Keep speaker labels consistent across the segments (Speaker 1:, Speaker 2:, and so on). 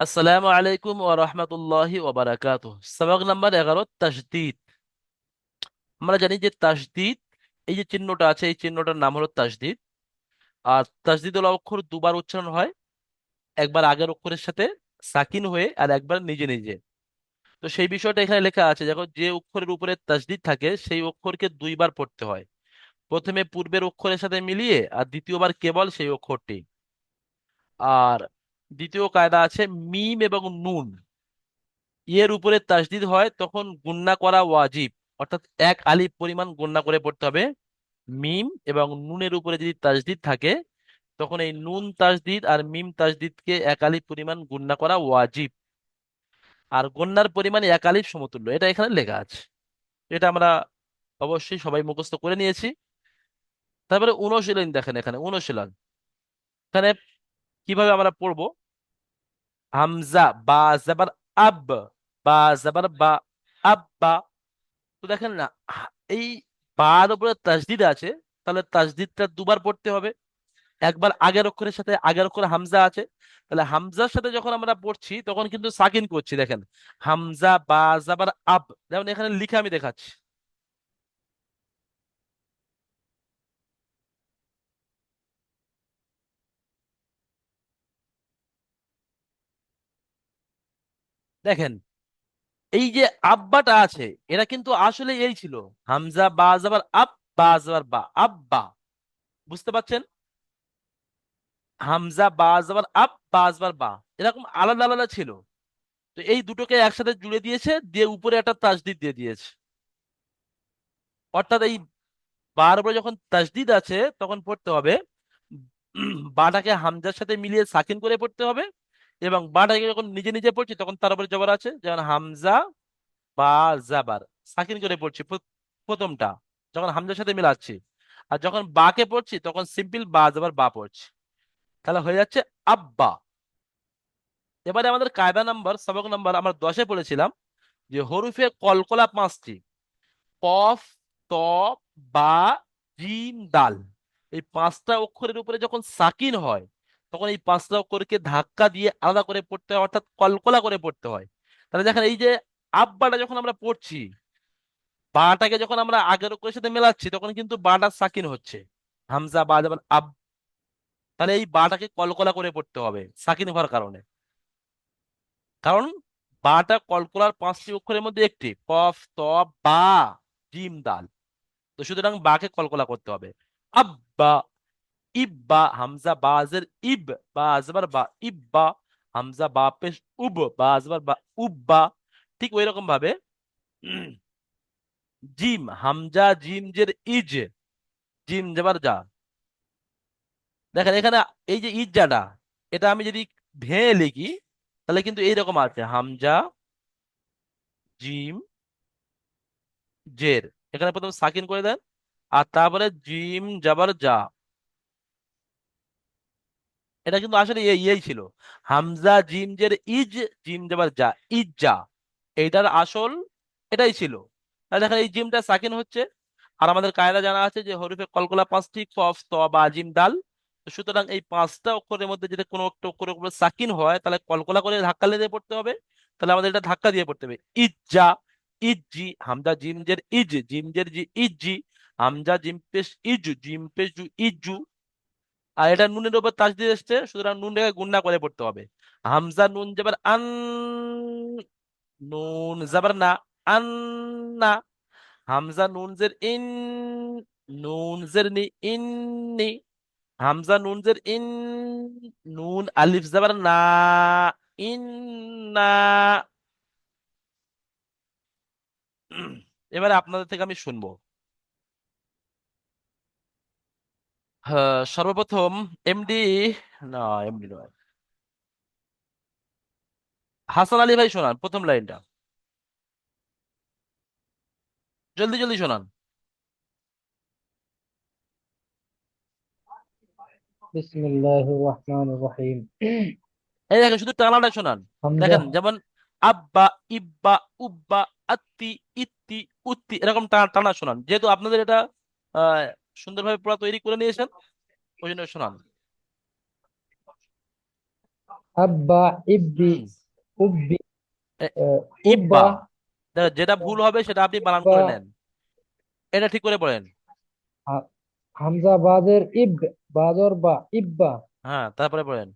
Speaker 1: আসসালামু আলাইকুম ওয়া রাহমাতুল্লাহি ওয়া বারাকাতুহু সবক নাম্বার 11 তাসদীদ আমরা জানি যে তাসদীদ এই যে চিহ্নটা আছে, এই চিহ্নটার নাম হলো তাসদীদ আর তাসদীদুল অক্ষর দুবার উচ্চারণ হয়। একবার আগের অক্ষরের সাথে সাকিন হয়ে আর একবার নিজে নিজে। তো সেই বিষয়টা এখানে লেখা আছে, দেখো, যে অক্ষরের উপরে তাসদীদ থাকে, সেই অক্ষরকে দুইবার পড়তে হয়। প্রথমে পূর্বের অক্ষরের সাথে মিলিয়ে আর দ্বিতীয়বার কেবল সেই অক্ষরটি। আর দ্বিতীয় কায়দা আছে মিম এবং নুন। এর উপরে তাসদিদ হয়, তখন গুণনা করা ওয়াজিব। অর্থাৎ এক আলিফ পরিমাণ গুণনা করে পড়তে হবে। মিম এবং নুনের উপরে যদি তাসদিদ থাকে, তখন এই নুন তাসদিদ আর মিম তাসদিদকে এক আলিফ পরিমাণ গুণনা করা ওয়াজিব। আর গণ্যার পরিমাণ এক আলিফ সমতুল্য, এটা এখানে লেখা আছে। এটা আমরা অবশ্যই সবাই মুখস্থ করে নিয়েছি। তারপরে অনুশীলন দেখেন এখানে, অনুশীলন। এখানে কীভাবে আমরা পড়ব? হামজা, বা জাবার আব, বা জাবার বা আব্বা। তো দেখেন না, এই বার উপরে তাসদিদ আছে, তাহলে তাসদিদটা দুবার পড়তে হবে। একবার আগের অক্ষরের সাথে আগের অক্ষরে হামজা আছে, তাহলে হামজার সাথে যখন আমরা পড়ছি, তখন কিন্তু সাকিন করছি, দেখেন। হামজা, বা জাবার আব, যেমন এখানে লিখে আমি দেখাচ্ছি। দেখেন, এই যে আব্বাটা আছে এটা কিন্তু আসলে এই ছিল। হামজা, বা জাবার আব, বা জাবার বা, আব্বা। বুঝতে পারছেন? হামজা, বা জাবার আব, বা জাবার বা, এরকম আলাদা আলাদা ছিল। তো এই দুটোকে একসাথে জুড়ে দিয়েছে, দিয়ে উপরে একটা তাসদিদ দিয়ে দিয়েছে। অর্থাৎ এই বার উপরে যখন তাসদিদ আছে, তখন পড়তে হবে, বাটাকে হামজার সাথে মিলিয়ে সাকিন করে পড়তে হবে। এবং বাটাকে যখন নিজে নিজে পড়ছি, তখন তার উপরে জবর আছে, যেমন হামজা বা জাবার। সাকিন করে পড়ছি প্রথমটা, যখন হামজার সাথে মিলাচ্ছি। আর যখন বাকে পড়ছি, তখন সিম্পল বা জাবার বা পড়ছি। তাহলে হয়ে যাচ্ছে আব্বা। এবারে আমাদের কায়দা নাম্বার, সবক নাম্বার আমরা দশে পড়েছিলাম, যে হরুফে কলকলা পাঁচটি কফ ত বা জিম দাল। এই পাঁচটা অক্ষরের উপরে যখন সাকিন হয় তখন এই পাঁচটা অক্ষরকে ধাক্কা দিয়ে আলাদা করে পড়তে হয়, অর্থাৎ কলকলা করে পড়তে হয়। তাহলে দেখেন এই যে আব্বাটা যখন আমরা পড়ছি, বাটাকে যখন আমরা আগের অক্ষরের সাথে মেলাচ্ছি, তখন কিন্তু বাটা সাকিন হচ্ছে। হামজা বা যেমন আব তাহলে এই বাটাকে কলকলা করে পড়তে হবে, সাকিন হওয়ার কারণে। কারণ বাটা কলকলার পাঁচটি অক্ষরের মধ্যে একটি, কফ ত বা, ডিম, দাল। তো সুতরাং বাকে কলকলা করতে হবে। আব্বা ইব্বা হামজা বাজের ইব বা আজবার বা ইব্বা হামজা বা পেশ উব বা আজবার বা উব্বা ঠিক ওই রকম ভাবে জিম হামজা জিম জের ইজ জিম জবর যা দেখেন এখানে এই যে ইজ্জাটা এটা আমি যদি ভেঙে লিখি তাহলে কিন্তু এইরকম আছে হামজা জিম জের এখানে প্রথম সাকিন করে দেন আর তারপরে জিম যাবার যা এটা কিন্তু আসলে ইয়ে- ইয়েই ছিল। হামজা জিম জের ইজ জিম জবর যা ইজ্জা এইটার আসল এটাই ছিল। তাহলে দেখেন এই জিমটা সাকিন হচ্ছে। আর আমাদের কায়দা জানা আছে যে হরিফে কলকলা পাঁচটি কফ ত, বা জিম দাল। সুতরাং এই পাঁচটা অক্ষরের মধ্যে যদি কোনো একটা অক্ষরের উপরে সাকিন হয়, তাহলে কলকলা করে ধাক্কা দিয়ে পড়তে হবে। তাহলে আমাদের এটা ধাক্কা দিয়ে পড়তে হবে। ইজ্জা, ইজ্জি, হামজা জিম জের ইজ জিম জের জি, ইজ্জি, হামজা জিম পেশ ইজু জিম পেশ জু ইজ্জু আর এটা নুনের উপর তাসদিদ এসছে, সুতরাং নুনটাকে গুণনা করে পড়তে হবে। হামজা নুন যাবার আন, নুন যাবার না আন্না হামজা নুন জের ইন, নুন জের নি ইন্নি হামজা নুন জের ইন, নুন আলিফ যাবার না ইন্না এবারে আপনাদের থেকে আমি শুনব হ্যাঁ, হ্যাঁ, সর্বপ্রথম এমডি না এমডি নয়। হাসান আলী ভাই শোনান প্রথম লাইনটা। জলদি জলদি শোনান।
Speaker 2: বিসমিল্লাহির রহমানির রহিম।
Speaker 1: এই দেখেন শুধু টানাটা শোনান। দেখেন যেমন আব্বা ইব্বা উব্বা আত্তি ইত্তি উত্তি এরকম টানা টানা শোনান। যেহেতু আপনাদের এটা সুন্দরভাবে পুরো তৈরি করে নিয়েছেন। ওই জন্য শোনান।
Speaker 2: আব্বা ইব্বি। উব্বি
Speaker 1: ইব্বা যেটা ভুল হবে সেটা আপনি বানান করে নেন। এটা ঠিক করে
Speaker 2: হা- হামজা বাজের ইব বাজর বা ইব্বা।
Speaker 1: হ্যাঁ তারপরে পড়েন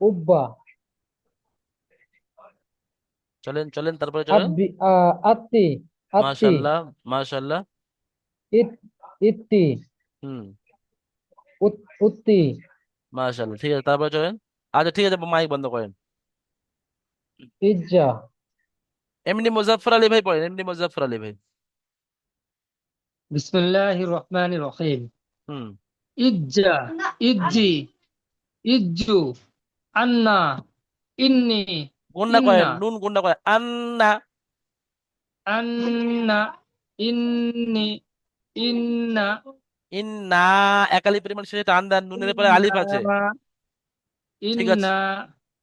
Speaker 2: উব্বা
Speaker 1: চলেন চলেন তারপরে চলেন।
Speaker 2: আত্তি আত্তি। ইত্তি।
Speaker 1: হুম।
Speaker 2: উত্তি।
Speaker 1: মাশাল্লাহ ঠিক আছে তারপরে চলেন। আচ্ছা ঠিক আছে মাইক বন্ধ করেন।
Speaker 2: ইজ্জা।
Speaker 1: এমনি মুজাফফর আলী ভাই পড়েন এমনি মুজাফফর আলী ভাই।
Speaker 3: বিসমিল্লাহির রহমানির রহিম।
Speaker 1: হুম।
Speaker 3: ইজ্জা ইজ্জি ইজ্জু আন্না ইন্নি
Speaker 1: গুন্না করেন নুন গুন্না করেন আন্না।
Speaker 3: আন্না ইন্নি ইন্না
Speaker 1: ইন্না একালি পরিমাণ শেষে টান দেন নুনের পরে আলিফ আছে। ঠিক আছে।
Speaker 3: ইন্না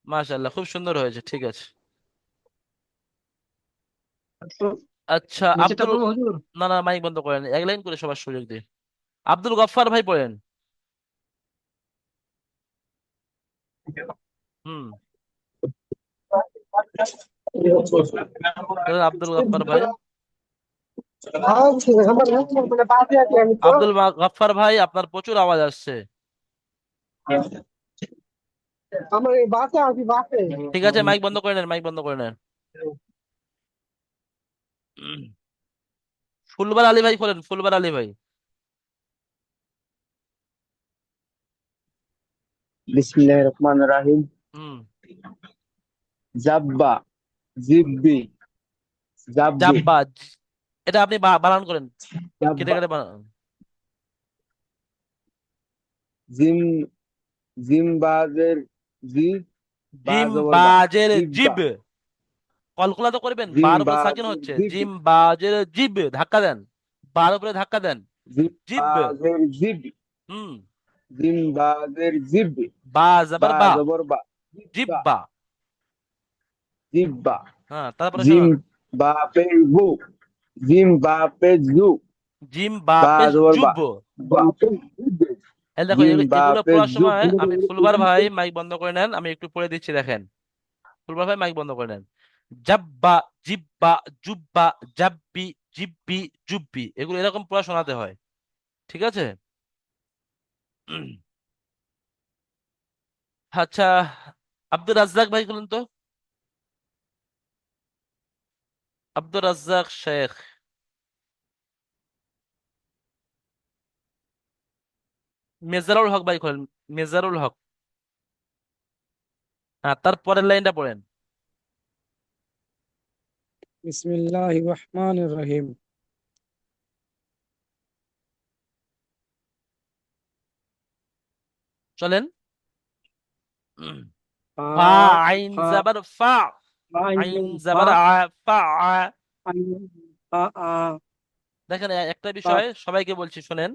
Speaker 1: মাশাল্লাহ খুব সুন্দর হয়েছে ঠিক আছে। আচ্ছা। আব্দুল
Speaker 3: পড়ব হুজুর?
Speaker 1: না না মাইক বন্ধ করেন। এক লাইন করে সবার সুযোগ দিয়ে আব্দুল গফফার ভাই পড়েন। হুম। আব্দুল গফফার ভাই। আব্দুল মা- ভাই আপনার প্রচুর আওয়াজ আসছে। ঠিক আছে মাইক বন্ধ করে নেন মাইক বন্ধ করে নেন। ফুলবার আলী ভাই খোলেন ফুলবার আলী ভাই।
Speaker 4: বিসমিল্লাহির রহমানির রহিম।
Speaker 1: হুম।
Speaker 4: জাব্বা জিব্বি। জাব্বি
Speaker 1: এটা আপনি বানান করেন। কেটে কেটে বানান।
Speaker 4: জিম জিমবাজের জি
Speaker 1: জিম
Speaker 4: বাজর বা
Speaker 1: বাজের জিব কলকলা তো করবেন বার উপরে সাকিন হচ্ছে।
Speaker 4: জিব
Speaker 1: ধাক্কা দেন। বার উপরে ধাক্কা দেন। জিব
Speaker 4: জিব
Speaker 1: হুম।
Speaker 4: জিমবাজের জিব
Speaker 1: বা। জাবার
Speaker 4: বা
Speaker 1: বা।
Speaker 4: জবর বা। জিব্বা
Speaker 1: জিব্বা হ্যাঁ তারপরে
Speaker 4: জিম
Speaker 1: শুনুন।
Speaker 4: বাপে গু জিম বাপে জু
Speaker 1: জিম
Speaker 4: বা
Speaker 1: বাপে
Speaker 4: জবর বা
Speaker 1: জুব
Speaker 4: বাপে
Speaker 1: এই দেখো এগুলো এগুলো পড়ার সময় আমি ফুলবার ভাই মাইক বন্ধ করে নেন আমি একটু পড়ে দিচ্ছি দেখেন। ফুলবার ভাই মাইক বন্ধ করে নেন। জাব্বা জিব্বা জুব্বা জাব্বি জিব্বি জুব্বি এগুলো এরকম পড়া শোনাতে হয়। ঠিক আছে? আচ্ছা আব্দুর রাজ্জাক ভাই বলুন তো। আব্দুর রাজ্জাক শেখ। মেজারুল হক ভাই খোলেন মেজারুল হক। হ্যাঁ তারপরের লাইনটা পড়েন।
Speaker 3: বিসমিল্লাহির রহমানির রহিম।
Speaker 1: চলেন।
Speaker 3: ফা
Speaker 1: আইন জাবার ফা। আইন জাবার আ ফা আ। দেখেন একটা বিষয় সবাইকে বলছি শোনেন।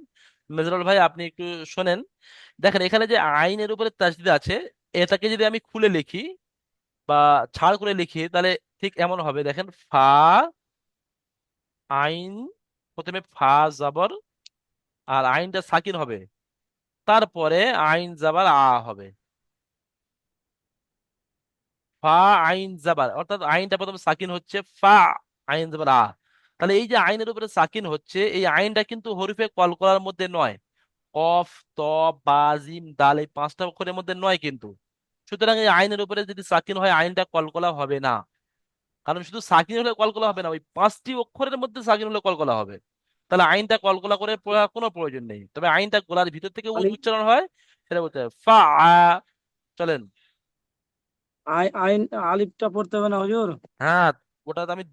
Speaker 1: মেজরুল ভাই আপনি একটু শোনেন। দেখেন এখানে যে আইনের উপরে তাসদিদ আছে এটাকে যদি আমি খুলে লিখি বা ছাড় করে লিখি তাহলে ঠিক এমন হবে। দেখেন ফা আইন প্রথমে ফা জাবর আর আইনটা সাকিন হবে। তারপরে আইন জাবার আ হবে। ফা আইন জাবার অর্থাৎ আইনটা প্রথমে সাকিন হচ্ছে ফা আইন জাবার আ। তাহলে এই যে আইনের উপরে সাকিন হচ্ছে এই আইনটা কিন্তু হরফে কলকলার মধ্যে নয়। কফ ত বা জিম দাল এই পাঁচটা অক্ষরের মধ্যে নয় কিন্তু। সুতরাং এই আইনের উপরে যদি সাকিন হয় আইনটা কলকলা হবে না। কারণ শুধু সাকিন হলে কলকলা হবে না ওই পাঁচটি অক্ষরের মধ্যে সাকিন হলে কলকলা হবে। তাহলে আইনটা কলকলা করে কোনো প্রয়োজন নেই। তবে আইনটা গলার ভিতর থেকে উচ্চারণ হয় সেটা বলতে ফা। চলেন।
Speaker 3: আইন আলিফটা পড়তে হবে না হুজুর?
Speaker 1: হ্যাঁ ওটা তো আমি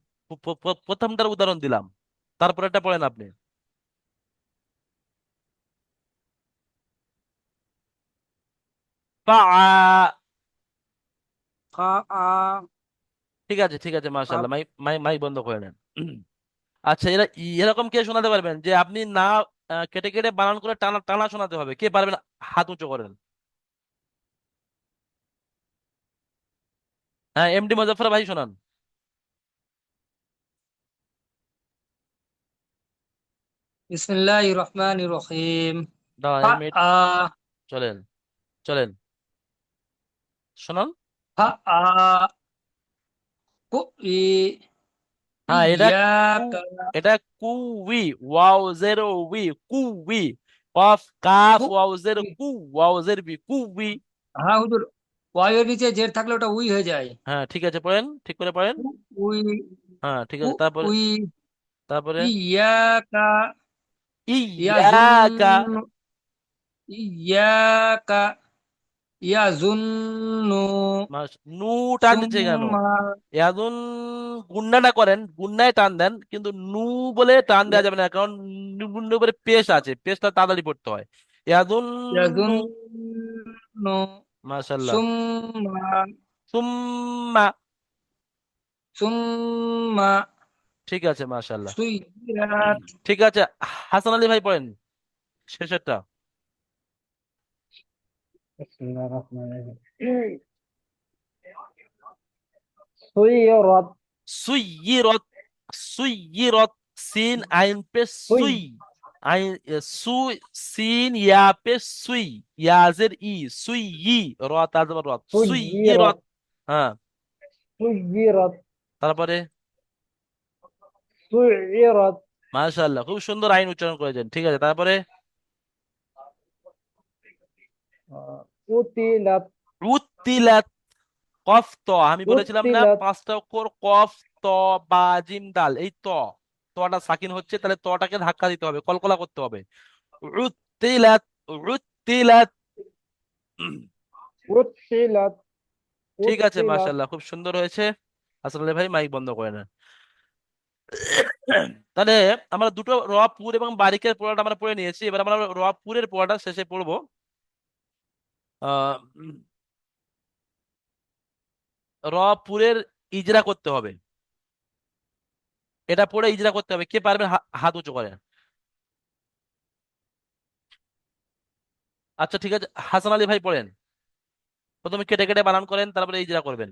Speaker 1: প্রথমটার উদাহরণ দিলাম তারপরে একটা পড়েন আপনি। ঠিক আছে ঠিক আছে মাশাআল্লাহ মাইক মাইক বন্ধ করে নেন। আচ্ছা এরা এরকম কে শোনাতে পারবেন? যে আপনি না কেটে কেটে বানান করে টানা টানা শোনাতে হবে কে পারবেন হাত উঁচু করেন? হ্যাঁ এমডি মুজাফফর ভাই শোনান।
Speaker 3: বিসমিল্লাহির রহমানির রহিম
Speaker 1: চলেন চলেন। শোনান। হ্যাঁ এটা এটা কুই ওয়াও জেরো উই কুই কফ কাফ ওয়াও জেরো কু ওয়াও জের বি কুই
Speaker 5: হ্যাঁ হুজুর। ওয়াইয়ের নিচে জের থাকলে ওটা উই হয়ে যায়।
Speaker 1: হ্যাঁ ঠিক আছে পড়েন ঠিক করে পড়েন।
Speaker 5: উই
Speaker 1: হ্যাঁ ঠিক আছে তারপরে
Speaker 5: উই
Speaker 1: তারপরে।
Speaker 5: ইয়াকা
Speaker 1: ইয়াকা।
Speaker 5: ইয়াকা ইয়াজুন্নু
Speaker 1: নু টান দিচ্ছে কেন? এখন গুন্নাটা করেন গুন্নায় টান দেন কিন্তু নু বলে টান দেওয়া যাবে না কারণ নু উপরে পেশ আছে পেশটা তাড়াতাড়ি পড়তে হয়। ইয়াদুন
Speaker 5: ইয়াজুন্নু
Speaker 1: মাশাল্লাহ
Speaker 5: সুম্মা।
Speaker 1: সুম্মা।
Speaker 5: সুম্মা।
Speaker 1: ঠিক আছে
Speaker 5: সুইরাত।
Speaker 1: ঠিক আছে হাসান আলী ভাই পড়েন শেষেরটা।
Speaker 2: বিসমিল্লাহির রহমানির রহিম সুইরাত
Speaker 1: সুইয়িরত সুইয়িরত সিন আইন পে
Speaker 2: সুই।
Speaker 1: সুই আইন সু সিন ইয়া পে সুই ইয়াজের ই সুইয়ি র তাজবার রত
Speaker 2: সুইয়িরত।
Speaker 1: সুইয়িরত হ্যাঁ
Speaker 2: সুইরাত
Speaker 1: তারপরে?
Speaker 2: সুইরাত
Speaker 1: মাশাআল্লাহ খুব সুন্দর আইন উচ্চারণ করেছেন। ঠিক আছে তারপরে?
Speaker 2: আহ, উতিলাত
Speaker 1: কফ ত। আমি বলেছিলাম না পাঁচটা অক্ষর কফ ত বা জিম দাল এই ত। তটা সাকিন হচ্ছে তাহলে তটাকে ধাক্কা দিতে হবে কলকলা করতে হবে। উত্তিলাত উত্তিলাত।
Speaker 2: উতিলাত
Speaker 1: ঠিক আছে। মাশাআল্লাহ খুব সুন্দর হয়েছে। আসলে ভাই মাইক বন্ধ করে না তাহলে আমরা দুটো রপুর এবং বারিকের পড়াটা আমরা পড়ে নিয়েছি এবার আমরা রপুরের পড়াটা শেষে পড়ব। রপুরের ইজরা করতে হবে। এটা পড়ে ইজরা করতে হবে। কে পারবেন হাত উঁচু করেন আচ্ছা ঠিক আছে। হাসান আলী ভাই পড়েন। প্রথমে কেটে কেটে বানান করেন তারপরে ইজরা করবেন।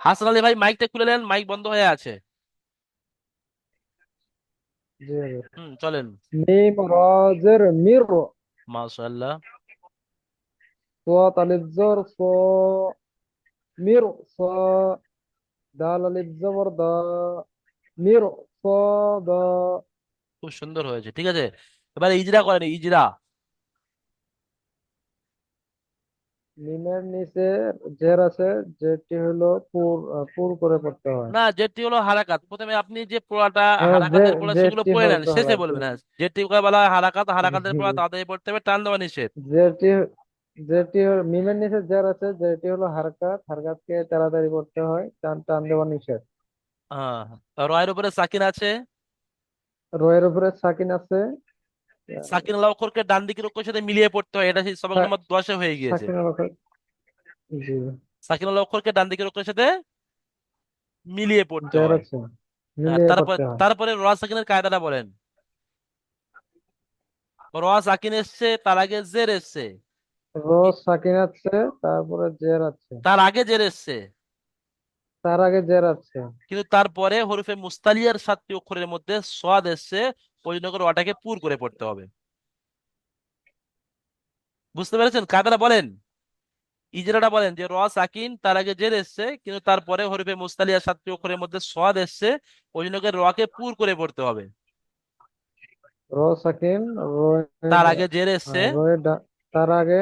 Speaker 1: হাসান আলী ভাই মাইকটা খুলে নেন। মাইক বন্ধ হয়ে আছে। হুম চলেন।
Speaker 2: মিম মির
Speaker 1: মাশাআল্লাহ।
Speaker 2: صاد ألف زر صا مير صا دال ألف زبر دا مير صا دا
Speaker 1: খুব সুন্দর হয়েছে ঠিক আছে এবার ইজরা করেন ইজরা
Speaker 2: মিমের নিচে জের আছে যেটি হলো পুর আহ, পুর করে পড়তে হয়
Speaker 1: না যেটি হলো হারাকাত প্রথমে আপনি যে পড়াটা
Speaker 2: হ্যাঁ,
Speaker 1: হারাকাতের
Speaker 2: যে-
Speaker 1: পড়া
Speaker 2: যেটি
Speaker 1: সেগুলো পড়ে নেন
Speaker 2: হয়তো
Speaker 1: শেষে
Speaker 2: হারাকাত।
Speaker 1: বলবেন হ্যাঁ যেটি বলা হয় হারাকাত হারাকাতের পড়া
Speaker 2: জি।
Speaker 1: তাড়াতাড়ি পড়তে হবে টান দেওয়া নিষেধ
Speaker 2: যেটি যেটি হলো- মিমের নিচে জের আছে যেটি হলো হারকাত হারকাতকে তাড়াতাড়ি পড়তে হয় টান টান দেওয়া নিষেধ।
Speaker 1: রয়ের উপরে সাকিন আছে?
Speaker 2: রয়ের উপরে সাকিন আছে।
Speaker 1: সাকিন আল অক্ষরকে ডান দিকের অক্ষরের সাথে মিলিয়ে পড়তে হয় এটা সেই সবক নম্বর দশে হয়ে গিয়েছে।
Speaker 2: সাকিন আল জি।
Speaker 1: সাকিন আল অক্ষরকে ডান দিকের অক্ষরের সাথে মিলিয়ে পড়তে হয়।
Speaker 2: মিলিয়ে
Speaker 1: তারপর
Speaker 2: পড়তে হয়।
Speaker 1: তারপরে র সাকিনের কায়দাটা বলেন। র সাকিন এসছে তার আগে জের এসছে।
Speaker 2: র সাকিন আছে তারপরে জের আছে
Speaker 1: তার আগে জের এসছে?
Speaker 2: তার আগে জের আছে
Speaker 1: কিন্তু তারপরে হরফে মুস্তালিয়ার সাতটি অক্ষরের মধ্যে সোয়াদ এসছে ওই জন্য করে ওটাকে পুর করে পড়তে হবে। বুঝতে পেরেছেন? কায়দাটা বলেন। ইজরাটা বলেন যে র সাকিন তার আগে জের এসছে কিন্তু তারপরে হরফে মুস্তালিয়ার সাতটি অক্ষরের মধ্যে সোয়াদ এসছে ওই জন্য রকে পুর করে পড়তে হবে।
Speaker 2: র সাকিন
Speaker 1: তার আগে জের এসছে।
Speaker 2: তার আগে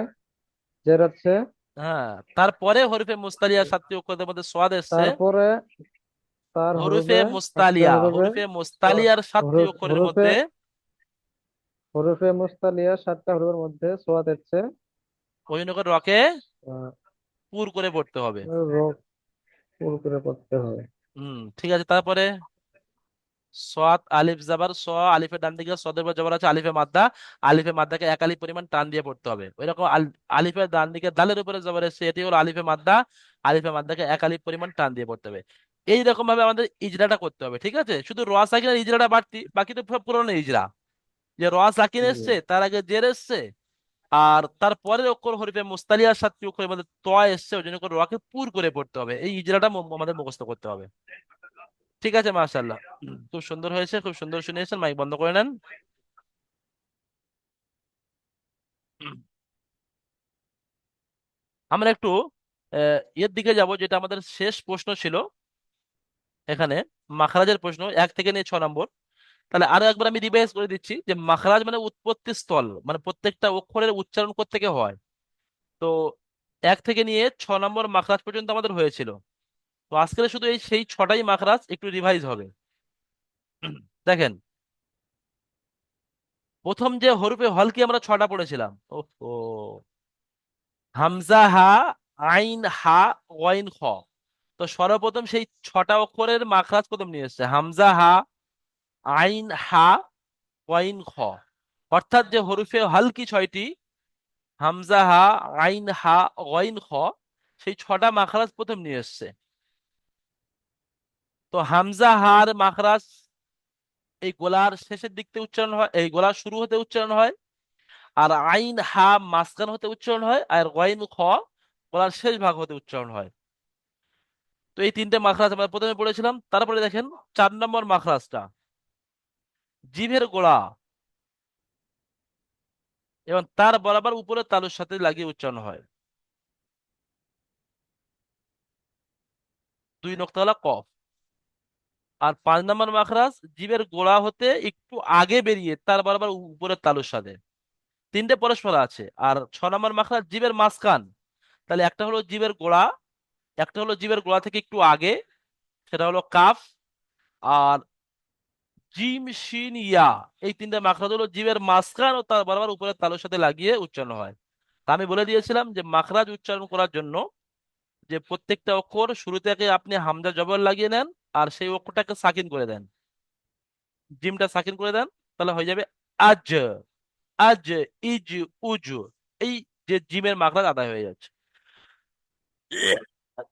Speaker 2: জের আছে।
Speaker 1: হ্যাঁ তারপরে হরফে মুস্তালিয়ার সাতটি অক্ষরের মধ্যে সোয়াদ এসছে।
Speaker 2: তারপরে তার
Speaker 1: হরফে
Speaker 2: হরফে
Speaker 1: মুস্তালিয়া
Speaker 2: হরফে
Speaker 1: মুস্তালিয়ার সাতটি অক্ষরের মধ্যে
Speaker 2: হরফে মুস্তালিয়া সাতটা হরফের মধ্যে সোয়াদ
Speaker 1: ওই জন্য রকে
Speaker 2: আহ,
Speaker 1: পুর করে পড়তে হবে।
Speaker 2: র পুর করে পড়তে হবে।
Speaker 1: হুম ঠিক আছে তারপরে সাদ আলিফ জাবার স আলিফের ডান দিকে সদের উপর জবর আছে আলিফে মাদ্দা আলিফে মাদ্দাকে এক আলিফ পরিমাণ টান দিয়ে পড়তে হবে। ওইরকম আল- আলিফের ডান দিকে দালের উপরে জবর এসেছে এটি হলো আলিফে মাদ্দা আলিফে মাদ্দাকে এক আলিফ পরিমাণ টান দিয়ে পড়তে হবে। এইরকম ভাবে আমাদের ইজরাটা করতে হবে ঠিক আছে? শুধু র সাকিনের ইজরাটা বাড়তি বাকি তো পুরনো ইজরা। যে র সাকিন এসছে তার আগে জের এসছে আর তারপরে অক্ষর হরিফে মুস্তালিয়ার সাতটি অক্ষরের মধ্যে ত এসছে ওই জন্য করে রকে পুর করে পড়তে হবে। এই ইজরাটা আমাদের মুখস্থ করতে হবে। ঠিক আছে মাশাল্লাহ খুব সুন্দর হয়েছে, খুব সুন্দর শুনিয়েছেন মাইক বন্ধ করে নেন। আমরা একটু এর দিকে যাব, যেটা আমাদের শেষ প্রশ্ন ছিল, এখানে, মাখরাজের প্রশ্ন, এক থেকে নিয়ে ছ নম্বর। তাহলে আরও একবার আমি রিভাইজ করে দিচ্ছি, যে মাখরাজ মানে উৎপত্তি স্থল মানে প্রত্যেকটা অক্ষরের উচ্চারণ করতে হয়? তো, এক থেকে নিয়ে ছ নম্বর মাখরাজ পর্যন্ত আমাদের হয়েছিল। তো আজকে শুধু এই সেই ছটাই মাখরাজ একটু রিভাইজ হবে। দেখেন। প্রথম যে হরফে হলকি আমরা ছটা পড়েছিলাম। ওহো। হামজা হা, আইন হা, ওয়াইন খ। তো সর্বপ্রথম সেই ছটা অক্ষরের মাখরাজ প্রথম নিয়ে এসছে। হামজা হা, আইন হা, ওয়াইন খ। অর্থাৎ যে হরফে হালকি ছয়টি, হামজা হা, আইন হা, ওয়াইন খ, সেই ছটা মাখরাজ প্রথম নিয়ে এসছে। তো হামজা, হার, মাখরাজ এই গোলার শেষের দিক থেকে উচ্চারণ হয়, এই গোলার শুরু হতে উচ্চারণ হয়, আর আইন, হা, মাঝখান হতে উচ্চারণ হয়, আর গয়েন, খ গলার শেষ ভাগ হতে উচ্চারণ হয়। তো এই তিনটে মাখরাজ আমরা প্রথমে পড়েছিলাম, তারপরে দেখেন চার নম্বর মাখরাজটা। জিভের গোড়া। এবং তার বরাবর উপরে তালুর সাথে লাগিয়ে উচ্চারণ হয়। দুই নক্তা হলো কফ। আর পাঁচ নম্বর মাখরাজ জীবের গোড়া হতে একটু আগে বেরিয়ে তার বরাবর উপরের তালুর সাথে। তিনটে পরস্পর আছে। আর ছ নম্বর মাখরাজ জীবের মাঝখান। তাহলে একটা হলো জীবের গোড়া, একটা হলো জীবের গোড়া থেকে একটু আগে, সেটা হলো কাফ আর জিম শিন ইয়া। এই তিনটে মাখরাজ হলো জীবের মাঝখান ও তার বরাবর উপরের তালুর সাথে লাগিয়ে উচ্চারণ হয়। তা আমি বলে দিয়েছিলাম যে মাখরাজ উচ্চারণ করার জন্য যে প্রত্যেকটা অক্ষর শুরু থেকে আপনি হামজা জবর লাগিয়ে নেন আর সেই অক্ষরটাকে সাকিন করে দেন। জিমটা সাকিন করে দেন, তাহলে হয়ে যাবে আজ আজ, ইজ, উজ, এই যে জিমের মাখরাজ আদায় হয়ে যাচ্ছে।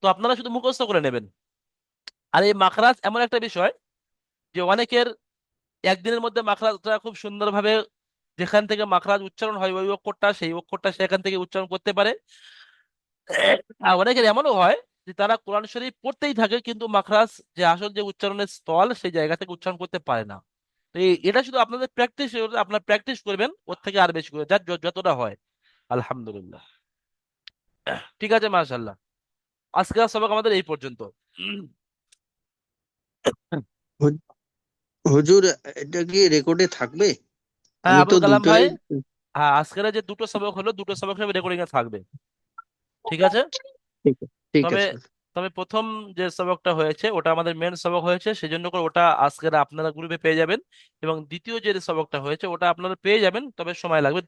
Speaker 1: তো আপনারা শুধু মুখস্থ করে নেবেন। আর এই মাখরাজ এমন একটা বিষয় যে অনেকের একদিনের মধ্যে মাখরাজটা খুব সুন্দরভাবে যেখান থেকে মাখরাজ উচ্চারণ হয় ওই অক্ষরটা, সেই অক্ষরটা সেখান থেকে উচ্চারণ করতে পারে। আর অনেকের এমনও হয় যে তারা কোরআন শরীফ পড়তেই থাকে কিন্তু মাখরাজ যে আসল যে উচ্চারণের স্থল সেই জায়গা থেকে উচ্চারণ করতে পারে না। তো এটা শুধু আপনাদের প্র্যাকটিস আপনার প্র্যাকটিস করবেন ওর থেকে আর বেশি করে যার যতটা হয়। আলহামদুলিল্লাহ। ঠিক আছে মাশাল্লাহ আজকের সবক আমাদের এই পর্যন্ত।
Speaker 6: হুজুর এটা কি রেকর্ডে থাকবে?
Speaker 1: হ্যাঁ আবুল কালাম ভাই হ্যাঁ আজকের যে দুটো সবক হলো দুটো সবক সব রেকর্ডিং এ থাকবে। ঠিক আছে?
Speaker 6: ঠিক
Speaker 1: তবে
Speaker 6: আছে।
Speaker 1: তবে প্রথম যে সবকটা হয়েছে ওটা আমাদের মেন সবক হয়েছে সেই জন্য করে ওটা আজকের আপনারা গ্রুপে পেয়ে যাবেন। এবং দ্বিতীয় যে সবকটা হয়েছে ওটা আপনারা পেয়ে যাবেন তবে সময় লাগবে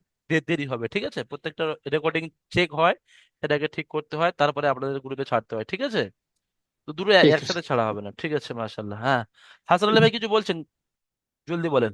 Speaker 1: দেরি হবে ঠিক আছে? প্রত্যেকটা রেকর্ডিং চেক হয় সেটাকে ঠিক করতে হয় তারপরে আপনাদের গ্রুপে ছাড়তে হয় ঠিক আছে? তো দুটো একসাথে ছাড়া হবে না ঠিক আছে মাশাল্লাহ হ্যাঁ। হাসান আলী ভাই কিছু বলছেন? জলদি বলেন।